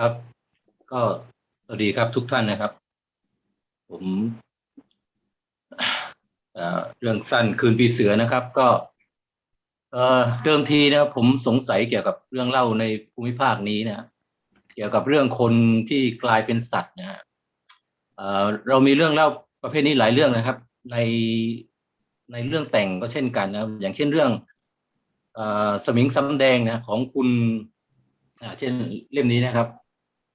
ครับ ก็สวัสดีครับทุกท่านนะครับ ผมเอ่อเรื่องสั้นคืนปีเสือนะครับ ก็เอ่อเดิมทีนะครับผมสงสัยเกี่ยวกับเรื่องเล่าในภูมิภาคนี้นะเกี่ยวกับเรื่องคนที่กลายเป็นสัตว์นะฮะเอ่อเรามีเรื่องเล่าประเภทนี้หลายเรื่องนะครับ ในในเรื่องแต่งก็เช่นกันนะครับอย่างเช่นเรื่องเอ่อสมิงสำแดงนะของคุณอ่าเช่นเล่มนี้นะครับ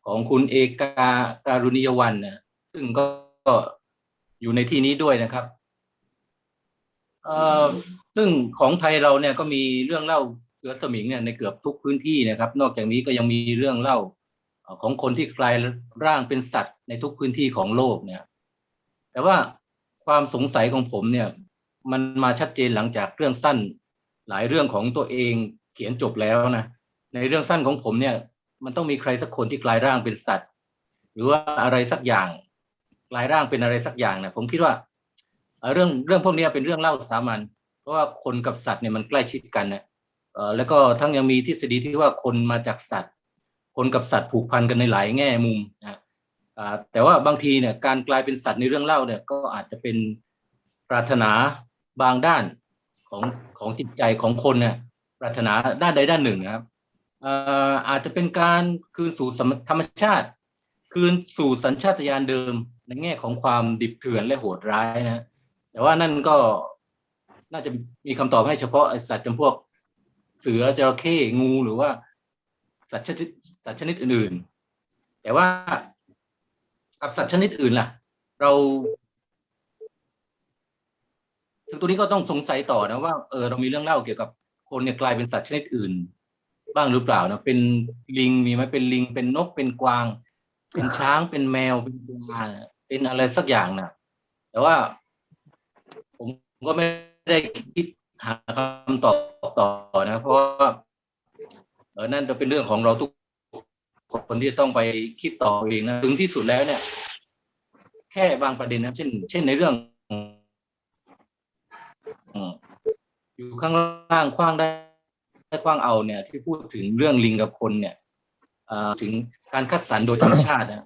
ของคุณเอกาการุณิยวันนะซึ่งก็อยู่ในที่นี้ด้วยนะครับซึ่งของไทยเราเนี่ยก็มีเรื่องเล่าเสือสมิงเนี่ยในเกือบทุกพื้นที่นะครับ นอกจากนี้ก็ยังมีเรื่องเล่าของคนที่กลายร่างเป็นสัตว์ในทุกพื้นที่ของโลกเนี่ย แต่ว่าความสงสัยของผมเนี่ย มันมาชัดเจนหลังจากเรื่องสั้น หลายเรื่องของตัวเองเขียนจบแล้วนะในเรื่องสั้นของผมเนี่ย มันต้องมีใครสักคนที่กลายร่างเป็นสัตว์ หรือว่าอะไรสักอย่างกลายร่างเป็นอะไรสักอย่างนะผมคิดว่าเรื่องเรื่องพวกนี้เป็นเรื่องเล่าสามัญเพราะว่าคนกับสัตว์เนี่ยมันใกล้ชิดกันนะเออแล้วก็ทั้งยังมีทฤษฎีที่ว่าคนมาจากสัตว์ คนกับสัตว์ผูกพันกันในหลายแง่มุมนะแต่ว่าบางทีเนี่ยการกลายเป็นสัตว์ในเรื่องเล่าเนี่ยก็อาจจะเป็นปรารถนาบางด้านของของจิตใจของคนเนี่ยปรารถนาด้านใดด้านหนึ่งนะครับ อาจจะเป็นการคืนสู่ธรรมชาติ คืนสู่สัญชาตญาณเดิม ในแง่ของความดิบเถื่อนและโหดร้ายนะแต่ว่านั่นก็น่าจะมีคำตอบให้เฉพาะสัตว์จำพวกเสือจระเข้งูหรือว่า สัตว์ชนิดสัตว์ชนิดอื่นๆ แต่ว่ากับสัตว์ชนิดอื่นล่ะ เราถึงตัวนี้ก็ต้องสงสัยต่อนะว่าเออเรามีเรื่องเล่าเกี่ยวกับคนเนี่ยกลายเป็นสัตว์ชนิดอื่น บ้างหรือเปล่านะเป็นลิงมีไหมเป็นลิงเป็นนกเป็นกวาง เป็นช้างเป็นแมวเป็นปลาเป็นอะไรสักอย่างนะแต่ว่า ผมก็ไม่ได้คิดหาคำตอบต่อนะ เพราะว่าเออนั่นจะเป็นเรื่องของเราทุกคนที่ต้องไปคิดต่อเองนะถึงที่สุดแล้วเนี่ย แค่บางประเด็นนะเช่น เช่นในเรื่องอืมอยู่ข้างล่างคว้างได้ ได้คว้างเอาเนี่ยที่พูดถึงเรื่องลิงกับคนเนี่ยถึงการคัดสรรโดยธรรมชาตินะ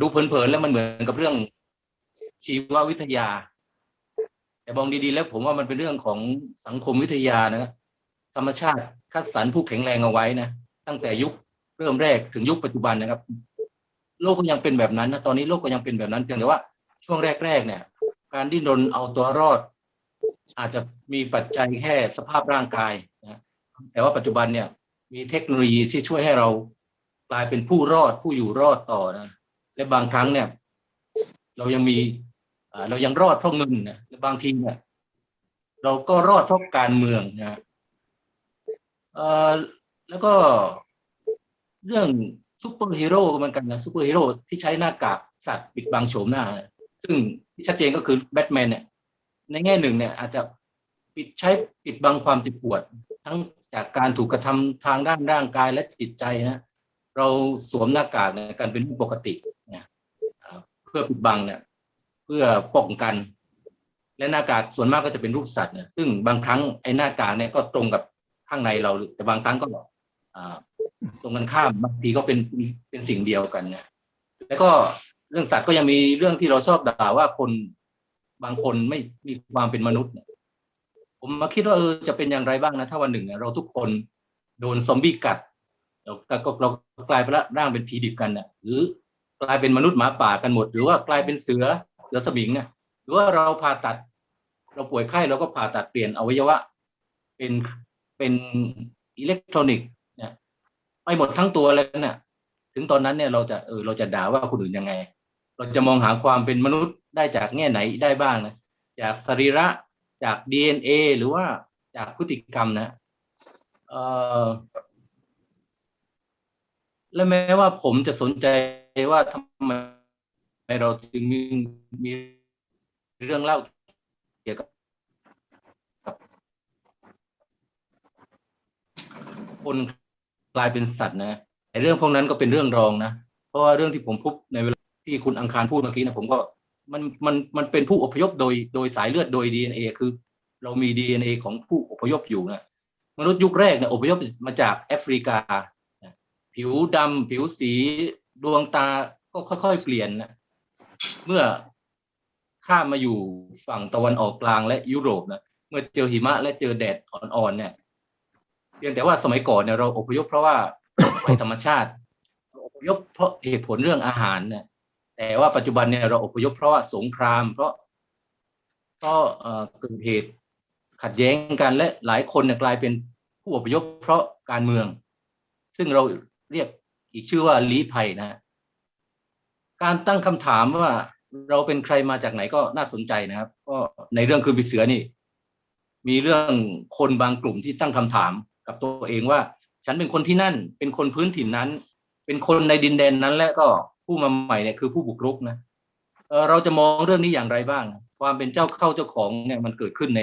ดูเผินๆแล้วมันเหมือนกับเรื่องชีววิทยา แต่มองดีๆ แล้วผมว่ามันเป็นเรื่องของสังคมวิทยานะธรรมชาติคัดสรรผู้แข็งแรงเอาไว้นะตั้งแต่ยุคเริ่มแรกถึงยุคปัจจุบันนะครับ โลกก็ยังเป็นแบบนั้นนะตอนนี้โลกก็ยังเป็นแบบนั้นเพียงแต่ว่าช่วงแรกๆเนี่ย การดิ้นรนเอาตัวรอด อาจจะมีปัจจัยแค่สภาพร่างกาย แต่ว่าปัจจุบันเนี่ย มีเทคโนโลยีที่ช่วยให้เรากลายเป็นผู้รอดผู้อยู่รอดต่อนะและบางครั้งเนี่ย เรายังมีอ่าเรายังรอดเพราะเงินนะและบางทีเนี่ย เราก็รอดเพราะการเมืองนะเอ่อแล้วก็เรื่องซูเปอร์ฮีโร่เหมือนกันนะซูเปอร์ฮีโร่ที่ใช้หน้ากากสัตว์ปิดบังโฉมหน้านะซึ่งที่ชัดเจนก็คือแบทแมนเนี่ย ในแง่หนึ่งเนี่ย อาจจะปิดใช้ปิดบังความเจ็บปวด ทั้ง จากการถูกกระทำทางด้านร่างกายและจิตใจนะเราสวมหน้ากากในการเป็นปกติเนี่ยเพื่อปิดบังเนี่ย เพื่อป้องกัน และหน้ากากส่วนมากก็จะเป็นรูปสัตว์เนี่ยซึ่งบางครั้งไอ้หน้ากากเนี่ยก็ตรงกับข้างในเรา แต่บางครั้งก็อ่าตรงกันข้ามบางทีก็เป็นเป็นสิ่งเดียวกันเนี่ยแล้วก็เรื่องสัตว์ก็ยังมีเรื่องที่เราชอบด่าว่าคนบางคนไม่มีความเป็นมนุษย์เนี่ย ผมมาคิดว่าเออจะเป็นอย่างไรบ้างนะ ถ้าวันหนึ่งเราทุกคนโดนซอมบี้กัดเราก็เรากลายเป็นร่างเป็นผีดิบกันเนี่ยหรือกลายเป็นมนุษย์หมาป่ากันหมด หรือว่ากลายเป็นเสือเสือสมิงเนี่ยหรือว่าเราผ่าตัด เราป่วยไข้เราก็ผ่าตัดเปลี่ยนอวัยวะ เป็นเป็นอิเล็กทรอนิกส์เนี่ยไปหมดทั้งตัวแล้วเนี่ยถึงตอนนั้นเนี่ยเราจะเออเราจะด่าว่าคนอื่นยังไง เราจะมองหาความเป็นมนุษย์ได้จากแง่ไหนได้บ้างนะจากสรีระ จาก DNA หรือว่าจากพฤติกรรมนะเออและแม้ว่าผมจะสนใจว่าทำไมเราถึงมีมีเรื่องเล่าเกี่ยวกับคนกลายเป็นสัตว์นะไอ้เรื่องพวกนั้นก็เป็นเรื่องรองนะ เพราะว่าเรื่องที่ผมพบในเวลาที่คุณอังคารพูดเมื่อกี้นะผมก็ มันมันมันเป็นผู้อพยพโดยโดยสายเลือดโดย DNA คือ เรามี DNA ของผู้อพยพอยู่นะมนุษย์ยุคแรกเนี่ยอพยพมาจากแอฟริกา ผิวดำผิวสีดวงตาก็ค่อยๆเปลี่ยนนะเมื่อข้ามมาอยู่ฝั่งตะวันออกกลางและยุโรปนะเมื่อเจอหิมะและเจอแดดอ่อนๆเนี่ยเพียงแต่ว่าสมัยก่อนเนี่ยเราอพยพเพราะว่าภัยธรรมชาติอพยพเพราะเหตุผลเรื่องอาหารเนี่ย แต่ว่าปัจจุบันเนี่ยเราอพยพเพราะว่าสงคราม เพราะเพราะเกิดเหตุขัดแย้งกันและหลายคนเนี่ยกลายเป็นผู้อพยพเพราะการเมือง ซึ่งเราเรียกอีกชื่อว่าลี้ภัยนะ การตั้งคำถามว่าเราเป็นใครมาจากไหนก็น่าสนใจนะครับ ก็ในเรื่องคือปีเสือนี่ มีเรื่องคนบางกลุ่มที่ตั้งคำถามกับตัวเองว่า ฉันเป็นคนที่นั่น เป็นคนพื้นถิ่นนั้น เป็นคนในดินแดนนั้นและก็ ผู้มาใหม่เนี่ยคือผู้บุกรุกนะเราจะมองเรื่องนี้อย่างไรบ้าง ความเป็นเจ้าเข้าเจ้าของเนี่ยมันเกิดขึ้นใน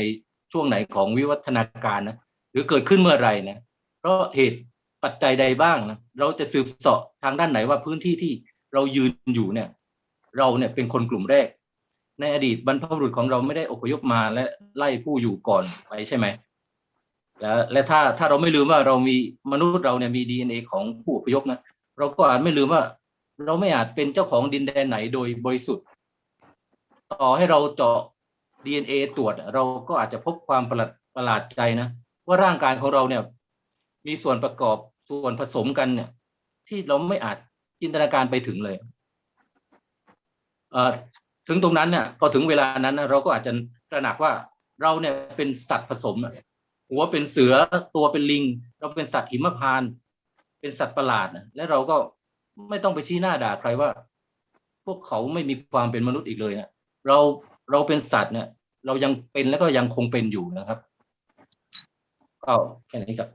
ช่วงไหนของวิวัฒนาการนะหรือเกิดขึ้นเมื่อไหร่นะเพราะเหตุปัจจัยใดบ้างนะเราจะสืบเสาะทางด้านไหนว่าพื้นที่ที่เรายืนอยู่เนี่ย เราเนี่ยเป็นคนกลุ่มแรก ในอดีตบรรพบุรุษของเราไม่ได้อพยพมาและไล่ผู้อยู่ก่อนไปใช่ไหมและและถ้าถ้าเราไม่ลืมว่าเรามีมนุษย์เราเนี่ยมีดีเอของผู้อพยพนะเราก็อาจไม่ลืมว่า เราไม่อาจเป็นเจ้าของดินแดนไหนโดยบริสุทธิ์ ต่อให้เราเจาะ DNA ตรวจ เราก็อาจจะพบความประหลาดประหลาดใจนะ ว่าร่างกายของเราเนี่ย มีส่วนประกอบส่วนผสมกันเนี่ย ที่เราไม่อาจจินตนาการไปถึงเลยเอ่อถึงตรงนั้นเนี่ยพอถึงเวลานั้นนะเราก็อาจจะตระหนักว่าเราเนี่ยเป็นสัตว์ผสมหัวเป็นเสือตัวเป็นลิง เราเป็นสัตว์หิมพาน เป็นสัตว์ประหลาดนะและเราก็ ไม่ต้องไปชี้หน้าด่าใครว่า พวกเขาไม่มีความเป็นมนุษย์อีกเลยนะเราเราเป็นสัตว์เนี่ยเรายังเป็นแล้วก็ยังคงเป็นอยู่นะครับก็แค่นี้ครับ